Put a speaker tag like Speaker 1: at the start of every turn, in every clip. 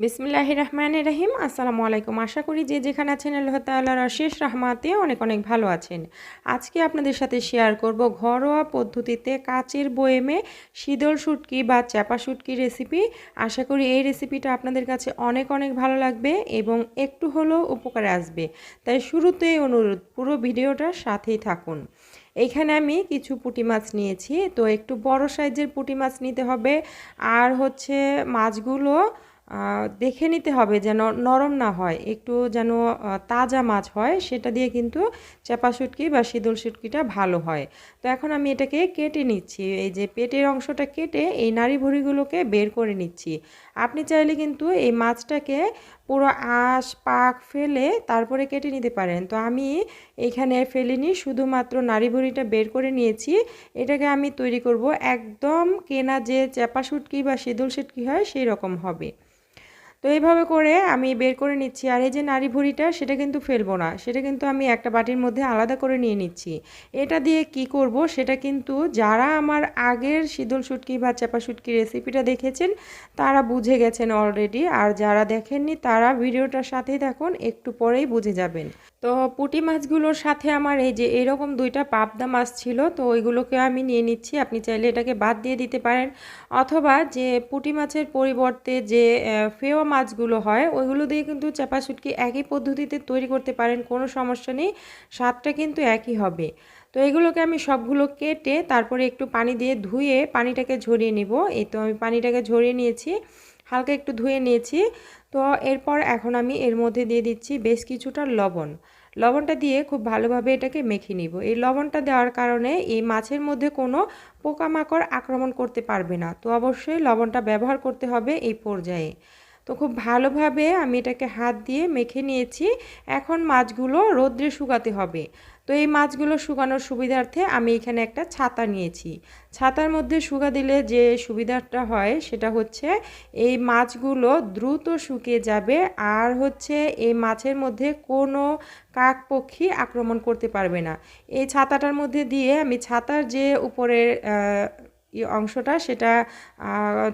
Speaker 1: বিসমিল্লাহ রহমান রহিম আসসালামু আলাইকুম। আশা করি যে যেখানে আছেন আল্লাহ তাল্লাহর শেষ রাহমাতে অনেক অনেক ভালো আছেন। আজকে আপনাদের সাথে শেয়ার করব ঘরোয়া পদ্ধতিতে কাচের বয়েমে শীতল শুটকি বা চাপা শুটকি রেসিপি আশা করি এই রেসিপিটা আপনাদের কাছে অনেক অনেক ভালো লাগবে এবং একটু হলেও উপকারে আসবে। তাই শুরুতেই অনুরোধ, পুরো ভিডিওটার সাথেই থাকুন। এইখানে আমি কিছু পুঁটি মাছ নিয়েছি। তো একটু বড় সাইজের পুঁটি মাছ নিতে হবে। আর হচ্ছে মাছগুলো দেখে নিতে হবে যেন নরম না হয়, একটু যেন তাজা মাছ হয়, সেটা দিয়ে কিন্তু চাপা শুটকি বা শীতল শুটকিটা ভালো হয়। তো এখন আমি এটাকে কেটে নিচ্ছি, এই যে পেটের অংশটা কেটে এই নাড়ি ভুড়িগুলোকে বের করে নিচ্ছি। আপনি চাইলে কিন্তু এই মাছটাকে পুরো আঁশ, পাক ফেলে তারপরে কেটে নিতে পারেন। তো আমি এখানে ফেলিনি, শুধুমাত্র নাড়ি ভুড়িটা বের করে নিয়েছি। এটাকে আমি তৈরি করব একদম কেনা যে চাপা শুটকি বা শীতল শুটকি হয়, সেই রকম হবে। তো এইভাবে করে আমি বের করে নিচ্ছি। আর এই যে নারী ভুড়িটা, সেটা কিন্তু ফেলব না। সেটা কিন্তু আমি একটা বাটির মধ্যে আলাদা করে নিয়ে নিচ্ছি। এটা দিয়ে কি করব, সেটা কিন্তু যারা আমার আগের শীতল শুটকি বা চাপা শুটকি রেসিপিটা দেখেছেন, তারা বুঝে গেছেন অলরেডি আর যারা দেখেননি, তারা ভিডিওটার সাথেই দেখুন একটু পরেই বুঝে যাবেন। তো পুঁটি মাছগুলোর সাথে আমার এই যে এরকম দুইটা পাবদা মাছ ছিল, তো ওইগুলোকে আমি নিয়ে নিচ্ছি। আপনি চাইলে এটাকে বাদ দিয়ে দিতে পারেন। অথবা যে পুঁটি মাছের পরিবর্তে যে ফেওয়া মাছগুলো হয়, ওইগুলো দিয়ে কিন্তু চাপা শুটকি একই পদ্ধতিতে তৈরি করতে পারেন, কোনো সমস্যা নেই, স্বাদটা কিন্তু একই হবে। তো এগুলোকে আমি সবগুলো কেটে তারপরে একটু পানি দিয়ে ধুয়ে পানিটাকে ঝরিয়ে নিব। এই তো আমি পানিটাকে ঝরিয়ে নিয়েছি, হালকা একটু ধুয়ে নিয়েছি। তো এরপর এখন আমি এর মধ্যে দিয়ে দিচ্ছি বেশ কিছুটা লবণ। লবণটা দিয়ে খুব ভালোভাবে এটাকে মেখে নিব। এই লবণটা দেওয়ার কারণে এই মাছের মধ্যে কোনো পোকামাকড় আক্রমণ করতে পারবে না। তো অবশ্যই লবণটা ব্যবহার করতে হবে এই পর্যায়ে। তো খুব ভালোভাবে আমি এটাকে হাত দিয়ে মেখে নিয়েছি। এখন মাছগুলো রোদ্রে শুকাতে হবে। তো এই মাছগুলো শুকানোর সুবিধার্থে আমি এখানে একটা ছাতা নিয়েছি। ছাতার মধ্যে শুকা দিলে যে সুবিধাটা হয় সেটা হচ্ছে এই মাছগুলো দ্রুত শুকিয়ে যাবে আর হচ্ছে এই মাছের মধ্যে কোনো কাক পক্ষী আক্রমণ করতে পারবে না। এই ছাতাটার মধ্যে দিয়ে আমি ছাতার যে উপরের অংশটা সেটা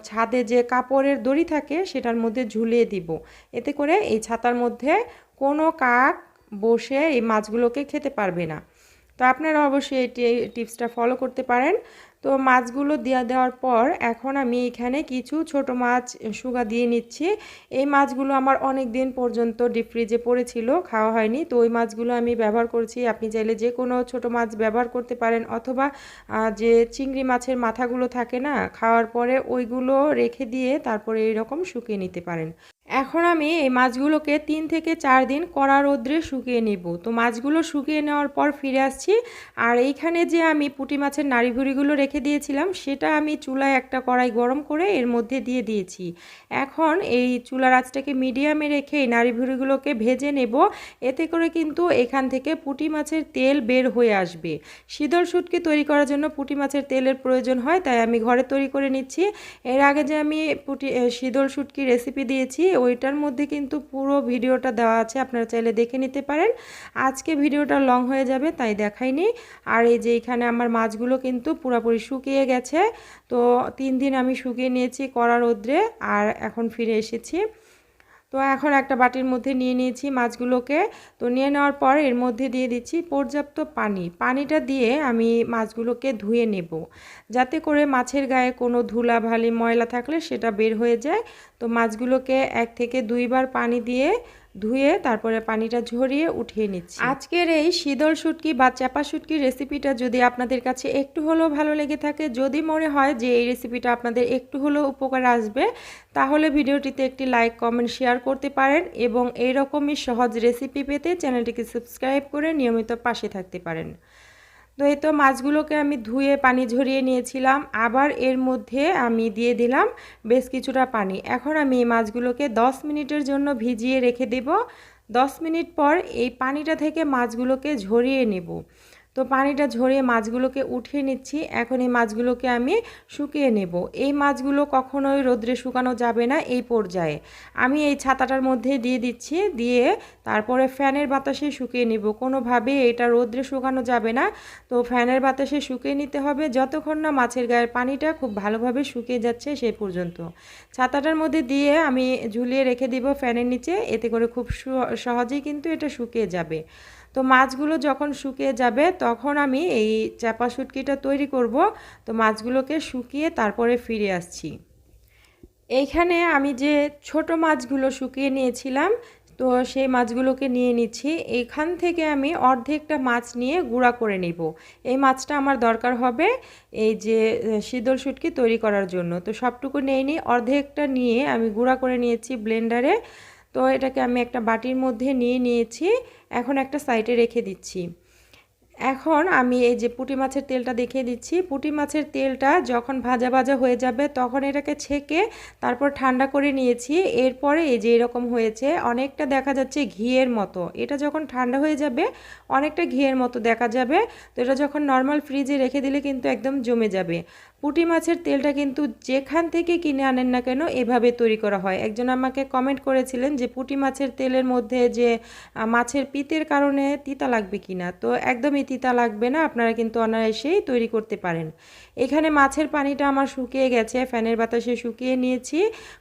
Speaker 1: ছাদে যে কাপড়ের দড়ি থাকে সেটার মধ্যে ঝুলিয়ে দিব। এতে করে এই ছাতার মধ্যে কোনো কাক বসে এই মাছগুলোকে খেতে পারবে না। তো আপনারা অবশ্যই এই টিপসটা ফলো করতে পারেন। তো মাছগুলো দেওয়া দেওয়ার পর এখন আমি এখানে কিছু ছোট মাছ সুগা দিয়ে নিচ্ছি। এই মাছগুলো আমার অনেক দিন পর্যন্ত ডিপ ফ্রিজে পড়েছিল, খাওয়া হয়নি। তো ওই মাছগুলো আমি ব্যবহার করছি। আপনি চাইলে যে কোনো ছোট মাছ ব্যবহার করতে পারেন অথবা যে চিংড়ি মাছের মাথাগুলো থাকে না, খাওয়ার পরে ওইগুলো রেখে দিয়ে তারপরে এইরকম শুকিয়ে নিতে পারেন। এখন আমি এই মাছগুলোকে তিন থেকে চার দিন কড়া রোদ্রে শুকিয়ে নিব। তো মাছগুলো শুকিয়ে নেওয়ার পর ফিরে আসছি। আর এইখানে যে আমি পুঁটি মাছের নাড়িভুড়িগুলো রেখে দিয়েছিলাম, সেটা আমি চুলায় একটা কড়াই গরম করে এর মধ্যে দিয়ে দিয়েছি। এখন এই চুলার আঁচটাকে মিডিয়ামে রেখে এই নাড়িভুড়িগুলোকে ভেজে নেব। এতে করে কিন্তু এখান থেকে পুঁটি মাছের তেল বের হয়ে আসবে। শীতল শুটকি তৈরি করার জন্য পুঁটি মাছের তেলের প্রয়োজন হয়, তাই আমি ঘরে তৈরি করে নিচ্ছি। এর আগে যে আমি পুঁটি শীতল শুটকি রেসিপি দিয়েছি ওইটার মধ্যে কিন্তু পুরো ভিডিওটা দেওয়া আছে, আপনারা চাইলে দেখে নিতে পারেন। আজকে ভিডিওটা লং হয়ে যাবে, তাই দেখাইনি আর এই যে এখানে আমার মাছগুলো কিন্তু পুরোপুরি শুকিয়ে গেছে। তো তিন দিন আমি শুকিয়ে নিয়েছি কড়া রোদ্রে, আর এখন ফিরে এসেছি। তো এখন একটা বাটির মধ্যে নিয়ে নিয়েছি মাছগুলোকে। তো নিয়ে নেওয়ার পর এর মধ্যে দিয়ে দিচ্ছি পর্যাপ্ত পানি। পানিটা দিয়ে আমি মাছগুলোকে ধুয়ে নেব। যাতে করে মাছের গায়ে কোনো ধুলা ভালি ময়লা থাকলে সেটা বের হয়ে যায়। তো মাছগুলোকে এক থেকে দুইবার পানি দিয়ে ধুয়ে তারপরে পানিটা ঝরিয়ে উঠিয়ে নিচ্ছি। আজকের এই শীতল শুটকি বা চাপা শুটকি রেসিপিটা যদি আপনাদের কাছে একটু হলেও ভালো লেগে থাকে, যদি মনে হয় যে এই রেসিপিটা আপনাদের একটু হলেও উপকার আসবে, তাহলে ভিডিওটিতে একটি লাইক কমেন্ট শেয়ার করতে পারেন এবং এইরকমই সহজ রেসিপি পেতে চ্যানেলটিকে সাবস্ক্রাইব করে নিয়মিত পাশে থাকতে পারেন। তো এই তো মাছগুলোকে আমি ধুয়ে পানি ঝরিয়ে নিয়েছিলাম। আবার এর মধ্যে আমি দিয়ে দিলাম বেশ কিছুটা পানি। এখন আমি এই মাছগুলোকে 10 মিনিটের জন্য ভিজিয়ে রেখে দেব। 10 মিনিট পর এই পানিটা থেকে মাছগুলোকে ঝরিয়ে নেব। তো পানিটা ঝরিয়ে মাছগুলোকে উঠিয়ে নিচ্ছি। এখন এই মাছগুলোকে আমি শুকিয়ে নেব। এই মাছগুলো কখনোই রোদ্রে শুকানো যাবে না এই পর্যায়ে। আমি এই ছাতাটার মধ্যে দিয়ে দিচ্ছি, দিয়ে তারপরে ফ্যানের বাতাসে শুকিয়ে নেব। কোনোভাবে এটা রোদ্রে শুকানো যাবে না। তো ফ্যানের বাতাসে শুকিয়ে নিতে হবে। যতক্ষণ না মাছের গায়ের পানিটা খুব ভালোভাবে শুকিয়ে যাচ্ছে সেই পর্যন্ত। ছাতাটার মধ্যে দিয়ে আমি ঝুলিয়ে রেখে দিব ফ্যানের নিচে। এতে করে খুব সহজেই কিন্তু এটা শুকিয়ে যাবে। তো মাছগুলো যখন শুকিয়ে যাবে, তখন আমি এই চাপা শুটকিটা তৈরি করব। তো মাছগুলোকে শুকিয়ে তারপরে ফিরে আসছি। এইখানে আমি যে ছোট মাছগুলো শুকিয়ে নিয়েছিলাম, তো সেই মাছগুলোকে নিয়ে নিচ্ছি। এখান থেকে আমি অর্ধেকটা মাছ নিয়ে গুঁড়া করে নিব। এই মাছটা আমার দরকার হবে এই যে শীতল শুটকি তৈরি করার জন্য। তো সবটুকু নিয়ে নিই, অর্ধেকটা নিয়ে আমি গুঁড়া করে নিয়েছি ব্লেন্ডারে। তো এটাকে আমি একটা বাটির মধ্যে নিয়ে নিয়েছি, এখন একটা সাইডে রেখে দিচ্ছি। এখন আমি এই যে পুঁটি মাছের তেলটা দেখিয়ে দিচ্ছি, পুঁটি মাছের তেলটা যখন ভাজা ভাজা হয়ে যাবে তখন এটাকে ছেঁকে তারপর ঠান্ডা করে নিয়েছি। এরপরে এই যে এরকম হয়েছে, অনেকটা দেখা যাচ্ছে ঘিয়ের মতো। এটা যখন ঠান্ডা হয়ে যাবে, অনেকটা ঘিয়ের মতো দেখা যাবে। তো এটা যখন নর্মাল ফ্রিজে রেখে দিলে কিন্তু একদম জমে যাবে। পুঁটি মাছের তেলটা কিন্তু যেখান থেকে কিনে আনেন না কেন এভাবে তৈরি করা হয়। একজন আমাকে কমেন্ট করেছিলেন যে পুঁটি মাছের তেলের মধ্যে যে মাছের পিতের কারণে তিতা লাগবে কিনা। তো একদমই তিতা লাগবে না, আপনারা কিন্তু অনায়াসেই তৈরি করতে পারেন। এখানে মাছের পানিটা আমার শুকিয়ে গেছে, ফ্যানের বাতাসে শুকিয়ে নিয়েছি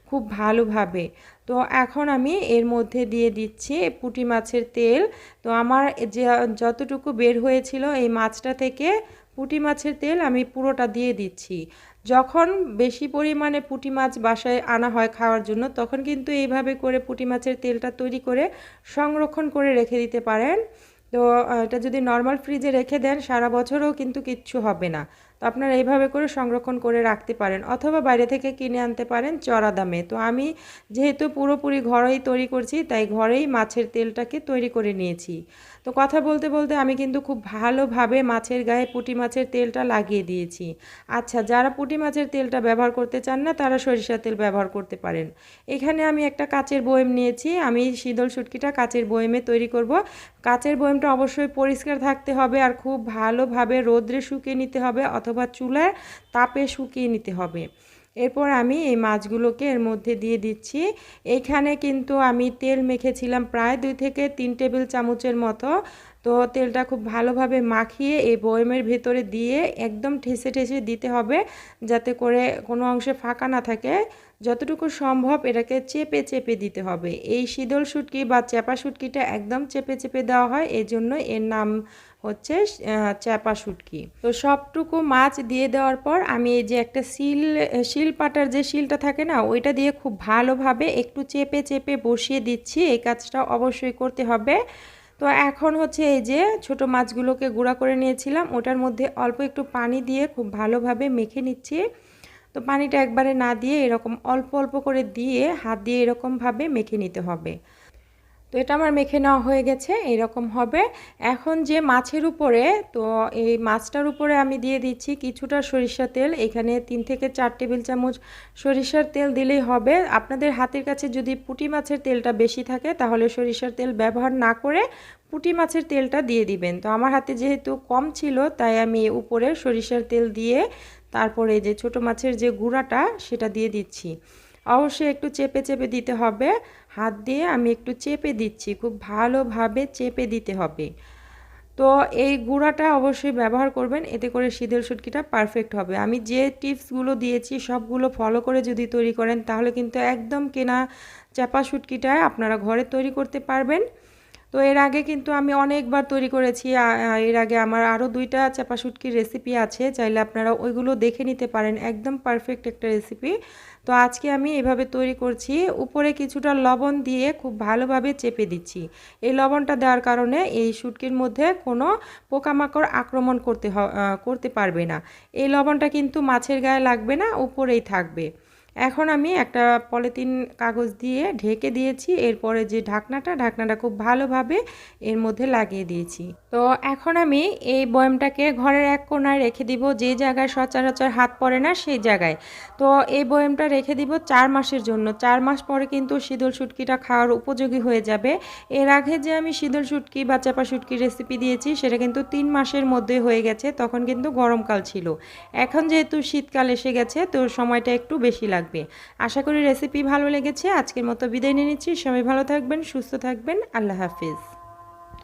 Speaker 1: খুব ভালোভাবে। তো এখন আমি এর মধ্যে দিয়ে দিচ্ছি পুঁটি মাছের তেল। তো আমার যে, যতটুকু বের হয়েছিল এই মাছটা থেকে পুঁটি মাছের তেল আমি পুরোটা দিয়ে দিচ্ছি। যখন বেশি পরিমাণে পুঁটি মাছ বাসায় আনা হয় খাওয়ার জন্য, তখন কিন্তু এইভাবে করে পুঁটি মাছের তেলটা তৈরি করে সংরক্ষণ করে রেখে দিতে পারেন। তো এটা যদি নর্মাল ফ্রিজে রেখে দেন, সারা বছরও কিন্তু কিচ্ছু হবে না। তো আপনারা এইভাবে করে সংরক্ষণ করে রাখতে পারেন অথবা বাইরে থেকে কিনে আনতে পারেন চড়া দামে। তো আমি যেহেতু পুরোপুরি ঘরেই তৈরি করছি, তাই ঘরেই মাছের তেলটাকে তৈরি করে নিয়েছি। তো কথা বলতে বলতে আমি কিন্তু খুব ভালোভাবে মাছের গায়ে পুঁটি মাছের তেলটা লাগিয়ে দিয়েছি। আচ্ছা যারা পুঁটি মাছের তেলটা ব্যবহার করতে চান না, তারা সরিষা তেল ব্যবহার করতে পারেন। এখানে আমি একটা কাচের বয়েম নিয়েছি, আমি শীতল সুটকিটা কাচের বয়েমে তৈরি করব। কাচের বয়েমটা অবশ্যই পরিষ্কার থাকতে হবে আর খুব ভালোভাবে রোদ্রে শুকিয়ে নিতে হবে অথবা চুলার তাপে শুকিয়ে নিতে হবে। এরপর আমি এই মাছগুলোকে এর মধ্যে দিয়ে দিচ্ছি। এখানে কিন্তু আমি তেল মেখেছিলাম প্রায় দুই থেকে তিন টেবিল চামচের মতো। তো তেলটা খুব ভালোভাবে মাখিয়ে এই বয়মের ভেতরে দিয়ে একদম ঠেসে ঠেসে দিতে হবে যাতে করে কোনো অংশে ফাঁকা না থাকে। যতটুকু সম্ভব এটাকে চেপে চেপে দিতে হবে। এই শীতল শুটকি বা চেপা শুটকিটা একদম চেপে চেপে দেওয়া হয় এই জন্য এর নাম হচ্ছে চ্যাপা শুটকি। তো সবটুকু মাছ দিয়ে দেওয়ার পর আমি এই যে একটা শিল শিল পাটার যে শিলটা থাকে না, ওইটা দিয়ে খুব ভালোভাবে একটু চেপে চেপে বসিয়ে দিচ্ছি। এই কাজটা অবশ্যই করতে হবে। তো এখন হচ্ছে এই যে ছোট মাছগুলোকে গুঁড়া করে নিয়েছিলাম। ওটার মধ্যে অল্প একটু পানি দিয়ে খুব ভালোভাবে মেখে নিচ্ছি। তো পানিটা একবারে না দিয়ে এরকম অল্প অল্প করে দিয়ে হাত দিয়ে এরকমভাবে মেখে নিতে হবে। তো এটা আমার মেখে নেওয়া হয়ে গেছে, এরকম হবে। এখন যে মাছের উপরে, তো এই মাছটার উপরে আমি দিয়ে দিচ্ছি কিছুটা সরিষার তেল। এখানে তিন থেকে চার টেবিল চামচ সরিষার তেল দিলেই হবে। আপনাদের হাতের কাছে যদি পুটি মাছের তেলটা বেশি থাকে, তাহলে সরিষার তেল ব্যবহার না করে পুটি মাছের তেলটা দিয়ে দিবেন। তো আমার হাতে যেহেতু কম ছিল, তাই আমি উপরে সরিষার তেল দিয়ে তারপরে যে ছোট মাছের যে গুঁড়াটা, সেটা দিয়ে দিচ্ছি। অবশ্যই একটু চেপে চেপে দিতে হবে। হাত দিয়ে আমি একটু চেপে দিচ্ছি, খুব ভালোভাবে চেপে দিতে হবে। তো এই গুঁড়াটা অবশ্যই ব্যবহার করবেন, এতে করে শীতল শুটকিটা পারফেক্ট হবে। আমি যে টিপসগুলো দিয়েছি, সবগুলো ফলো করে যদি তৈরি করেন, তাহলে কিন্তু একদম কেনা চাপা শুটকিটা আপনারা ঘরে তৈরি করতে পারবেন। তো এর আগে কিন্তু আমি অনেকবার তৈরি করেছি। এর আগে আমার আরও দুইটা চাপা শুটকির রেসিপি আছে, চাইলে আপনারা ওইগুলো দেখে নিতে পারেন। একদম পারফেক্ট একটা রেসিপি তো আজকে আমি এভাবে তৈরি করছি। উপরে কিছুটা লবণ দিয়ে খুব ভালোভাবে চেপে দিচ্ছি। এই লবণটা দেওয়ার কারণে এই শুটকির মধ্যে কোনো পোকামাকড় আক্রমণ করতে করতে পারবে না। এই লবণটা কিন্তু মাছের গায়ে লাগবে না, উপরেই থাকবে। এখন আমি একটা পলিথিন কাগজ দিয়ে ঢেকে দিয়েছি। এরপরে যে ঢাকনাটা ঢাকনাটা খুব ভালোভাবে এর মধ্যে লাগিয়ে দিয়েছি। তো এখন আমি এই বয়ামটাকে ঘরের এক কোনায় রেখে দিব। যে জায়গায় সচরাচর হাত পড়ে না, সেই জায়গায়। তো এই বয়ামটা রেখে দিব চার মাসের জন্য। চার মাস পরে কিন্তু শীতল শুটকিটা খাওয়ার উপযোগী হয়ে যাবে। এর আগে যে আমি শীতল শুটকি বা চাপা শুটকি রেসিপি দিয়েছি, সেটা কিন্তু তিন মাসের মধ্যে হয়ে গেছে। তখন কিন্তু গরমকাল ছিল। এখন যেহেতু শীতকাল এসে গেছে, তো সময়টা একটু বেশি লাগবে আশা করি রেসিপি ভালো লেগেছে। আজকের মতো বিদায় নিয়ে নিচ্ছি। সবাই ভালো থাকবেন, সুস্থ থাকবেন। আল্লাহ হাফিজ।